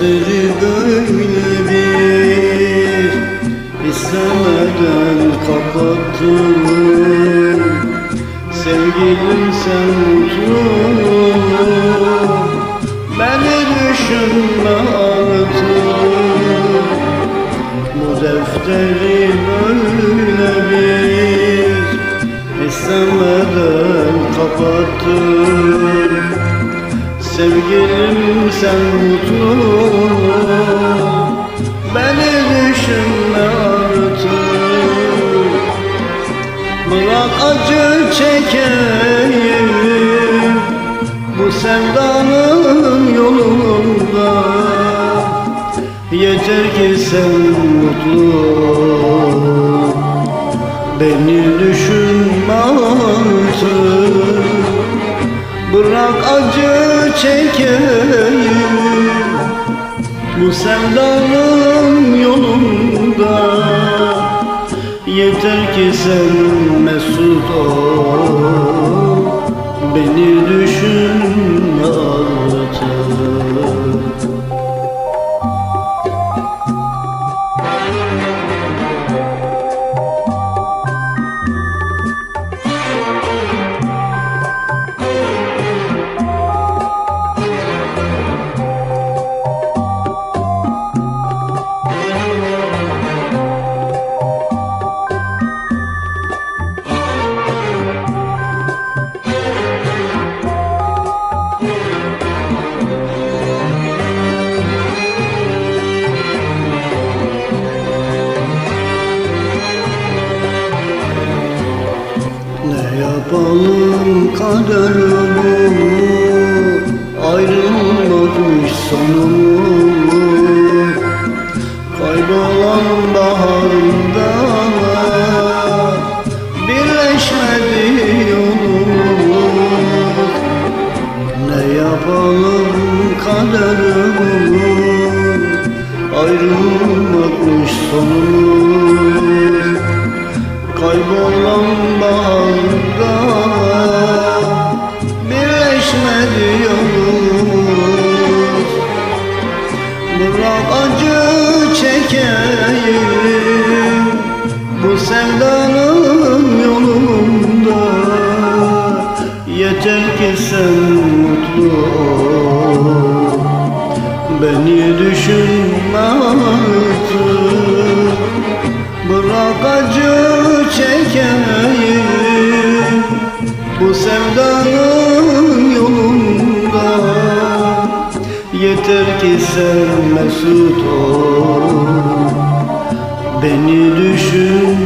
defteri böyle bir istemeden kapattım Sevgilim sen mutlu Beni düşünme artık Bu defteri böyle bir istemeden kapattım Sevgilim sen mutlu Beni düşünme artık. Bırak acı çekeyim. Bu sevdanın yolunda. Yeter ki sen mutlu. Beni düşünme artık. Bırak acı çekeyim. Bu sevdanın yolunda. Yeter ki sen mesut ol. Beni düşünme kader bu Ayrılmamış sonumuz Kaybolan bağında Birleşmedi yolumuz. Bırak acı çekeyim Bu sevdanın yolunda. Yeter ki sen mutlu ol Beni düşünme artık. Bırak acı çekeyim. Bu sevdanın yolunda. Yeter ki sen mesut ol. Beni düşün